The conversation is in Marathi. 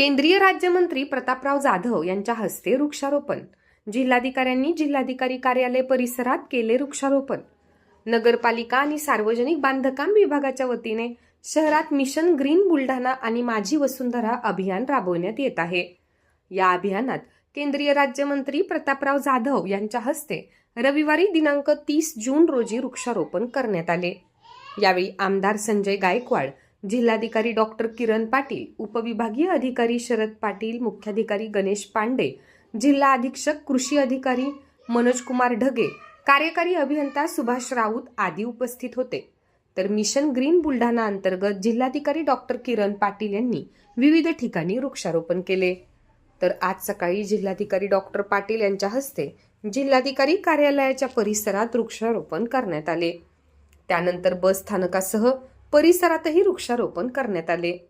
केंद्रीय राज्यमंत्री प्रतापराव जाधव यांच्या हस्ते वृक्षारोपण. जिल्हाधिकाऱ्यांनी जिल्हाधिकारी कार्यालय परिसरात केले वृक्षारोपण. नगरपालिका आणि सार्वजनिक बांधकाम विभागाच्या वतीने शहरात मिशन ग्रीन बुलढाणा आणि माझी वसुंधरा अभियान राबवण्यात येत आहे. या अभियानात केंद्रीय राज्यमंत्री प्रतापराव जाधव यांच्या हस्ते रविवारी दिनांक तीस जून रोजी वृक्षारोपण करण्यात आले. यावेळी आमदार संजय गायकवाड जिल्हाधिकारी डॉक्टर किरण पाटील उपविभागीय अधिकारी शरद पाटील मुख्याधिकारी गणेश पांडे जिल्हा अधीक्षक कृषी अधिकारी मनोज कुमार ढगे कार्यकारी अभियंता सुभाष राऊत आदी उपस्थित होते. तर मिशन ग्रीन बुलढाणा अंतर्गत जिल्हाधिकारी डॉक्टर किरण पाटील यांनी विविध ठिकाणी वृक्षारोपण केले. तर आज सकाळी जिल्हाधिकारी डॉक्टर पाटील यांच्या हस्ते जिल्हाधिकारी कार्यालयाच्या परिसरात वृक्षारोपण करण्यात आले. त्यानंतर बस स्थानकासह परिसरातही वृक्षारोपण करण्यात आले.